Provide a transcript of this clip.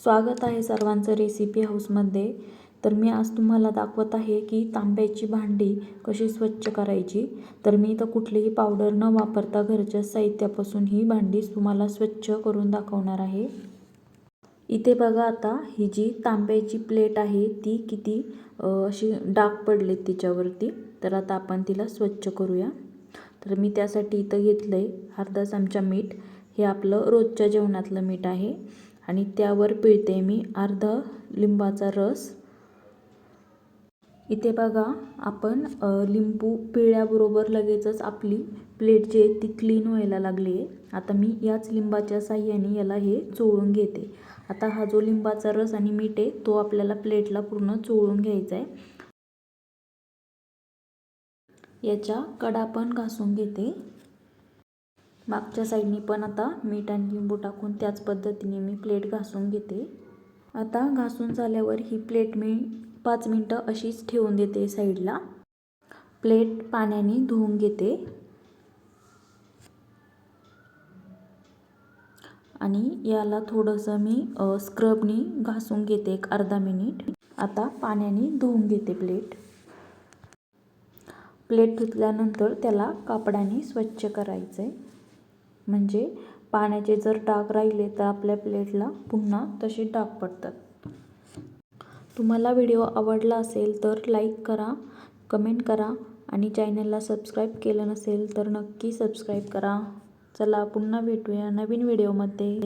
स्वागत आहे सर्वांचं रेसिपी हाऊसमध्ये. तर मी आज तुम्हाला दाखवत आहे की तांब्याची भांडी कशी स्वच्छ करायची. तर मी इथं कुठलीही पावडर न वापरता घरच्या साहित्यापासून ही भांडी तुम्हाला स्वच्छ करून दाखवणार आहे. इथे बघा आता ही जी तांब्याची प्लेट आहे ती किती अशी डाग पडलेत तिच्यावरती. तर आता आपण तिला स्वच्छ करूया. तर मी त्यासाठी इथं घेतलं आहे अर्धा चमचा मीठ. हे आपलं रोजच्या जेवणातलं मीठ आहे. आणि त्यावर पिळते मी अर्धा लिंबाचा रस. इथे बघा आपण लिंबू पिळल्याबरोबर लगेचच आपली प्लेट जी आहे ती क्लीन व्हायला लागली आहे. आता मी याच लिंबाच्या साह्याने याला हे चोळून घेते. आता हा जो लिंबाचा रस आणि मीठ आहे तो आपल्याला प्लेटला पूर्ण चोळून घ्यायचा आहे. याच्या कडा पण घासून घेते. मागच्या साईडनी पण आता मीठ आणि लिंबू टाकून त्याच पद्धतीने मी प्लेट घासून घेते. आता घासून झाल्यावर ही प्लेट मी पाच मिनटं अशीच ठेवून देते साईडला. प्लेट पाण्याने धुवून घेते. आणि याला थोडंसं मी स्क्रबनी घासून घेते एक अर्धा मिनिट. आता पाण्याने धुवून घेते प्लेट. प्लेट धुतल्यानंतर त्याला कापडाने स्वच्छ करायचं आहे म्हणजे पाण्याचे जर डाग राहिले तर आपल्या प्लेटला पुन्हा तसे डाग पडतात. तुम्हाला व्हिडिओ आवडला असेल तर लाईक करा कमेंट करा आणि चॅनलला सबस्क्राईब केलं नसेल तर नक्की सबस्क्राईब करा. चला पुन्हा भेटूया नवीन व्हिडिओमध्ये.